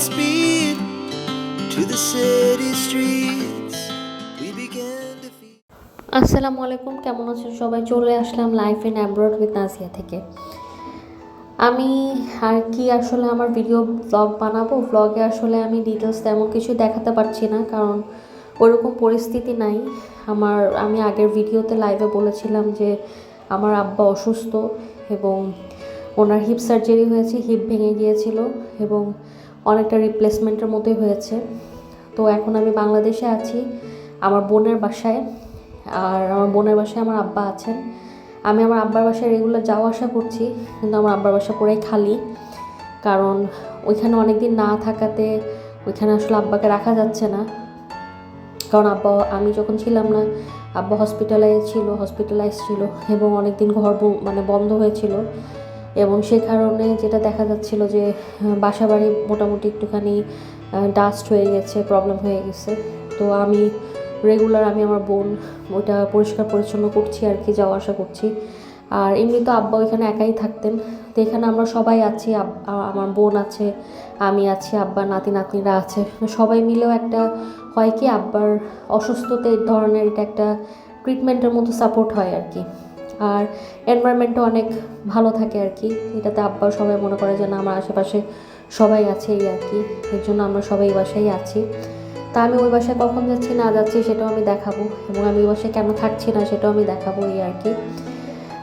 speed to the city streets. We began to feel. আসসালামু আলাইকুম, কেমন আছেন সবাই চলে আসলাম life in abroad with Nasia থেকে আমি আর কি আসলে আমার ভিডিও ব্লগ বানাবো ব্লগে আসলে আমি ডিটেলস তেমন কিছু দেখাতে পারছি না, কারণ ওরকম পরিস্থিতি নাই আমার, আমি আগের ভিডিওতে লাইভে বলেছিলাম যে আমার আব্বা অসুস্থ এবং ওনার হিপ সার্জারি হয়েছে হিপ ভেঙে গিয়েছিল এবং অনেকটা রিপ্লেসমেন্টের মতোই হয়েছে। তো এখন আমি বাংলাদেশে আছি, আমার বোনের বাসায়। আর আমার বোনের বাসায় আমার আব্বা আছেন। আমি আমার আব্বার বাসায় রেগুলার যাওয়া আসা করছি, কিন্তু আমার আব্বার বাসা পুরাই খালি। কারণ ওইখানে অনেক দিন না থাকাতে ওইখানে আসলে আব্বাকে রাখা যাচ্ছে না। কারণ আব্বা, আমি যখন ছিলাম না, আব্বা হসপিটালাইজ ছিল হসপিটালাইজ ছিল এবং অনেক দিন ঘর মানে বন্ধ হয়েছিল। এবং সে কারণে যেটা দেখা যাচ্ছিল যে বাসা বাড়ি মোটামুটি একটুখানি ডাস্ট হয়ে গেছে প্রবলেম হয়ে গেছে। তো আমি রেগুলার আমি আমার বোন ওইটা পরিষ্কার পরিচ্ছন্ন করছি আর কি, যাওয়া আসা করছি। আর এমনি তো আব্বা ওইখানে একাই থাকতেন। তো এখানে আমরা সবাই আছি আমার বোন আছে, আমি আছি আব্বার নাতি, নাতনিরা আছে। সবাই মিলেও একটা হয় কি, আব্বার অসুস্থতা এই ধরনের এটা একটা ট্রিটমেন্টের মতো সাপোর্ট হয় আর কি। আর এনভায়রনমেন্টও অনেক ভালো থাকে আর কি। এটাতে আব্বাও সবাই মনে করে যে, না, আমার আশেপাশে সবাই আছে এই আর কি। এর জন্য আমরা সবাই বাসায় আছি। তা আমি ওই বাসায় কখন যাচ্ছি না যাচ্ছি সেটাও আমি দেখাবো এবং আমি ওই বাসায় কেন থাকছি না সেটাও আমি দেখাবো এই আর কি।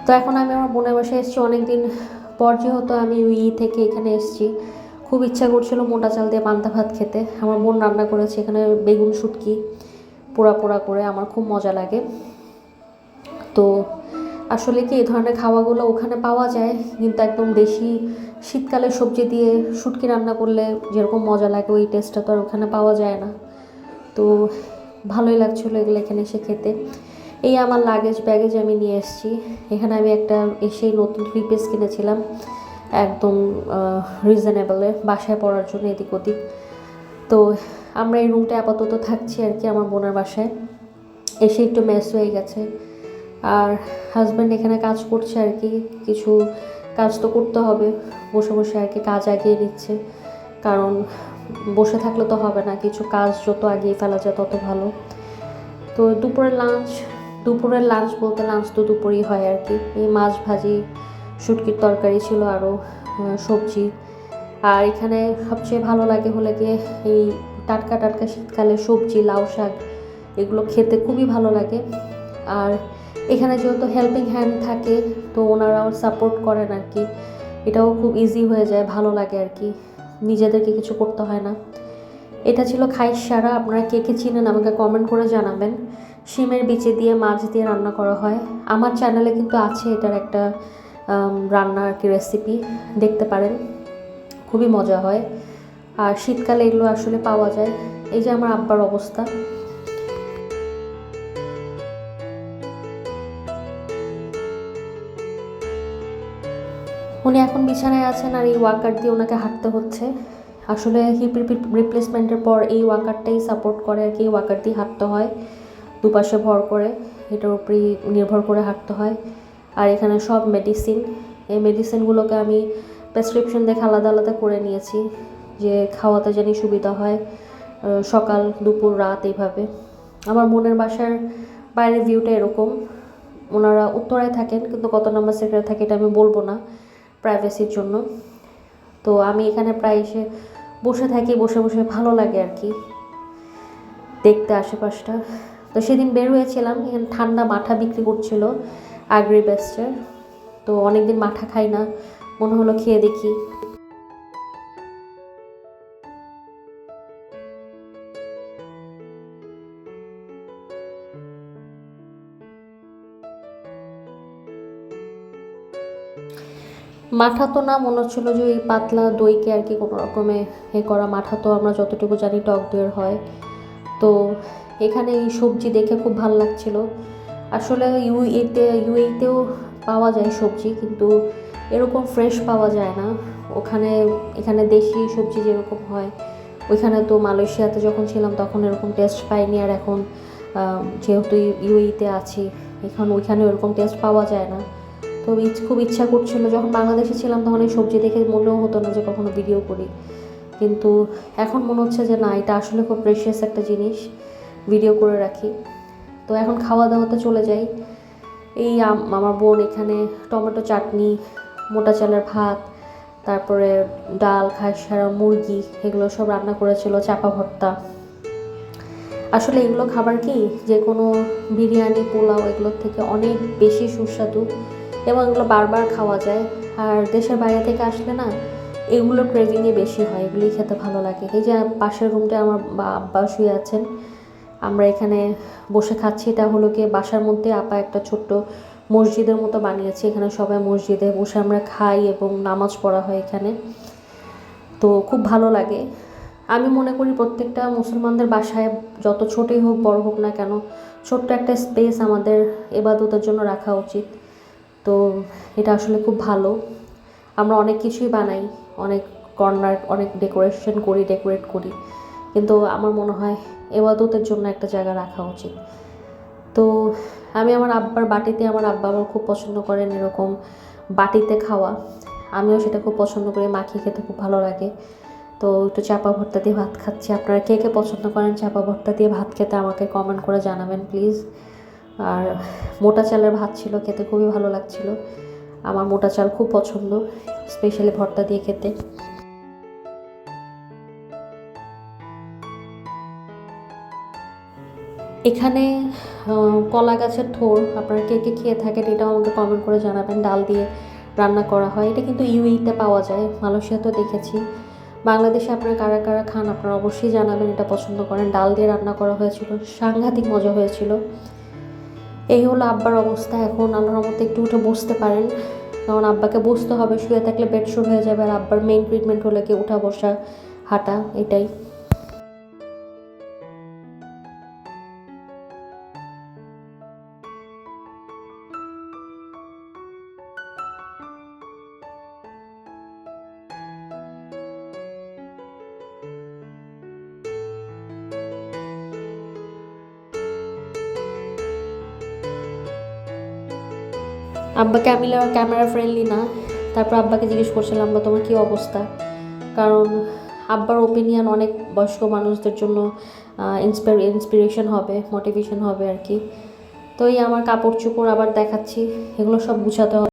তো এখন আমি আমার বোনের বাসায় এসেছি অনেক দিন পর যেহেতু আমি ওই থেকে এখানে এসেছি। খুব ইচ্ছা করছিল মোটা চাল দিয়ে পান্তা ভাত খেতে। আমার বোন রান্না করেছে এখানে বেগুন শুটকি, পোড়া পোড়া করে। আমার খুব মজা লাগে। তো আসলে কি এই ধরনের খাওয়াগুলো ওখানে পাওয়া যায়? কিন্তু একদম দেশি শীতকালে সবজি দিয়ে শুটকি রান্না করলে যেরকম মজা লাগে, ওই টেস্টটা তো আর ওখানে পাওয়া যায় না। তো ভালোই লাগছিল এগুলো এখানে এসে খেতে। এই আমার লাগেজ ব্যাগেজ আমি নিয়ে এসেছি। এখানে আমি একটা এসেই নতুন থ্রি পিস কিনেছিলাম। একদম রিজনেবলে বাসায় পড়ার জন্য এদিক ওদিক। তো আমরা এই রুমটা আপাতত থাকছি আর কি আমার বোনের বাসায়। এসে একটু মেস হয়ে গেছে। আর হাজব্যান্ড এখানে কাজ করছে আর কি, কিছু কাজ তো করতে হবে, বসে বসে আর কি কাজ আগিয়ে নিচ্ছে। কারণ বসে থাকলে তো হবে না, কিছু কাজ যত আগিয়ে ফেলা যায় তত ভালো। তো দুপুরের লাঞ্চ দুপুরের লাঞ্চ বলতে লাঞ্চ তো দুপুরেই হয় আর কি। এই মাছ ভাজি, শুটকির তরকারি ছিল আরও সবজি। আর এখানে সবচেয়ে ভালো লাগে হলে গিয়ে এই টাটকা টাটকা শীতকালে সবজি, লাউ শাক, এগুলো খেতে খুবই ভালো লাগে। আর এখানে যেহেতু হেল্পিং হ্যান্ড থাকে তো ওনারাও সাপোর্ট করেন আর কি। এটাও খুব ইজি হয়ে যায় ভালো লাগে আর কি। নিজেদেরকে কিছু করতে হয় না। এটা ছিল খাইশ সারা। আপনারা কে কে চিনেন আমাকে কমেন্ট করে জানাবেন। শিমের বিচে দিয়ে মাছ দিয়ে রান্না করা হয়। আমার চ্যানেলে কিন্তু আছে এটার একটা আম, রান্না আর কি রেসিপি দেখতে পারেন। খুবই মজা হয়। আর শীতকালে এগুলো আসলে পাওয়া যায়। এই যে আমার আব্বার অবস্থা। উনি এখন বিছানায় আছেন আর এই ওয়াকার দিয়ে ওনাকে হাঁটতে হচ্ছে। আসলে হিপ রিপ্লেসমেন্টের পর এই ওয়াকারটাই সাপোর্ট করে আর কি, এই ওয়াকার দিয়ে হাঁটতে হয়, দুপাশে ভর করে, এটার উপরেই নির্ভর করে হাঁটতে হয়। আর এখানে সব মেডিসিন এই মেডিসিনগুলোকে আমি প্রেসক্রিপশন দেখে আলাদা আলাদা করে নিয়েছি, যে খাওয়াতে জানি সুবিধা হয় সকাল, দুপুর, রাত এইভাবে। আমার বোনের বাসার বাইরের ভিউটা এরকম। ওনারা উত্তরায় থাকেন, কিন্তু কত নাম্বার সেক্টরে থাকে এটা আমি বলব না। প্রাইভেসির জন্য। তো আমি এখানে প্রায় এসে বসে থাকি, বসে বসে ভালো লাগে আর কি দেখতে আশেপাশটা। তো সেদিন বের হয়েছিলাম, এখানে ঠান্ডা মাঠা বিক্রি করছিল আগ্রি বেস্টের তো অনেকদিন মাঠা খাই না, মনে হলো খেয়ে দেখি। মাঠা তো না, মনে হচ্ছিল যে ওই পাতলা দইকে আর কি কোনো রকমে এ করা মাঠা তো আমরা যতটুকু জানি টক দইয়ের হয়। তো এখানে এই সবজি দেখে খুব ভালো লাগছিল। আসলে ইউএতে ইউএতেও পাওয়া যায় সবজি, কিন্তু এরকম ফ্রেশ পাওয়া যায় না। ওখানে, এখানে দেশি সবজি যেরকম হয়, ওইখানে তো মালয়েশিয়াতে যখন ছিলাম তখন এরকম টেস্ট পাইনি, আর এখন যেহেতু ইউএইতে আছি, এখন ওইখানে ওরকম টেস্ট পাওয়া যায় না। তো খুব ইচ্ছা করছিল। যখন বাংলাদেশে ছিলাম তখন এই সবজি দেখে মনেও হতো না যে কখনো ভিডিও করি। কিন্তু এখন মনে হচ্ছে যে না, এটা আসলে খুব প্রেশিয়াস একটা জিনিস। ভিডিও করে রাখি। তো এখন খাওয়া দাওয়াতে চলে যাই। এই আম- আমার বোন এখানে টমেটো চাটনি, মোটা চালের ভাত, তারপরে ডাল খাসা মুরগি, এগুলো সব রান্না করেছিল, চাপা ভর্তা। আসলে এগুলো খাবার কি যে কোনো বিরিয়ানি, পোলাও, এগুলোর থেকে অনেক বেশি সুস্বাদু। এবং এগুলো বারবার খাওয়া যায়। আর দেশের বাইরে থেকে আসলে না, এগুলো ক্রেভিংয়ে বেশি হয়, এগুলোই খেতে ভালো লাগে। এই যে পাশের রুমটা আমার বা- আব্বা শুয়ে আছেন, আমরা এখানে বসে খাচ্ছি। এটা হলো কি বাসার মধ্যে আপা একটা ছোট্ট মসজিদের মতো বানিয়েছে। এখানে সবাই মসজিদে বসে আমরা খাই এবং নামাজ পড়া হয় এখানে। তো খুব ভালো লাগে। আমি মনে করি প্রত্যেকটা মুসলমানদের বাসায়, যত ছোটই হোক, বড় হোক না কেন, ছোট্ট একটা স্পেস আমাদের এবাদতের জন্য রাখা উচিত। তো এটা আসলে খুব ভালো। আমরা অনেক কিছুই বানাই, অনেক কর্নার অনেক ডেকোরেশন করি ডেকোরেট করি। কিন্তু আমার মনে হয় এবাদতের জন্য একটা জায়গা রাখা উচিত। তো আমি আমার আব্বার বাটিতে, আমার আব্বা আমার খুব পছন্দ করেন এরকম বাটিতে খাওয়া। আমিও সেটা খুব পছন্দ করি মাখিয়ে খেতে খুব ভালো লাগে। তো একটু চাপা ভর্তা দিয়ে ভাত খাচ্ছি। আপনারা কে কে পছন্দ করেন, চাপা ভর্তা দিয়ে ভাত খেতে আমাকে কমেন্ট করে জানাবেন প্লিজ আর মোটা চালের ভাত ছিল, খেতে খুবই ভালো লাগছিল। আমার মোটা চাল খুব পছন্দ স্পেশালি ভর্তা দিয়ে খেতে। এখানে কলা গাছের থোর আপনারা কে কে খেয়ে থাকেন এটাও আমাকে কমেন্ট করে জানাবেন। ডাল দিয়ে রান্না করা হয়। এটা কিন্তু ইউইতে পাওয়া যায় মালয়েশিয়াতেও দেখেছি। বাংলাদেশে আপনারা কারা কারা খান, আপনারা অবশ্যই জানাবেন, এটা পছন্দ করেন। ডাল দিয়ে রান্না করা হয়েছিল, সাংঘাতিক মজা হয়েছিল। এই হলো আব্বার অবস্থা। এখন আল্লাহর মতো একটু উঠে বসতে পারেন। কারণ আব্বাকে বসতে হবে, শুয়ে থাকলে বেড শুরু হয়ে যাবে। আর আব্বার মেইন ট্রিটমেন্ট হলে কি উঠা বসা হাঁটা, এটাই। আব্বা ক্যামেরা ক্যামেরা ফ্রেন্ডলি না। তারপর আব্বাকে জিজ্ঞেস করছিলাম, আব্বা, তোমার কী অবস্থা? কারণ আব্বার ওপিনিয়ন অনেক বয়স্ক মানুষদের জন্য ইন্সপায়ার ইন্সপিরেশন হবে মোটিভেশন হবে আর কি। তো এই আমার কাপড় চোপড় আবার দেখাচ্ছি, এগুলো সব গুছাতে হবে।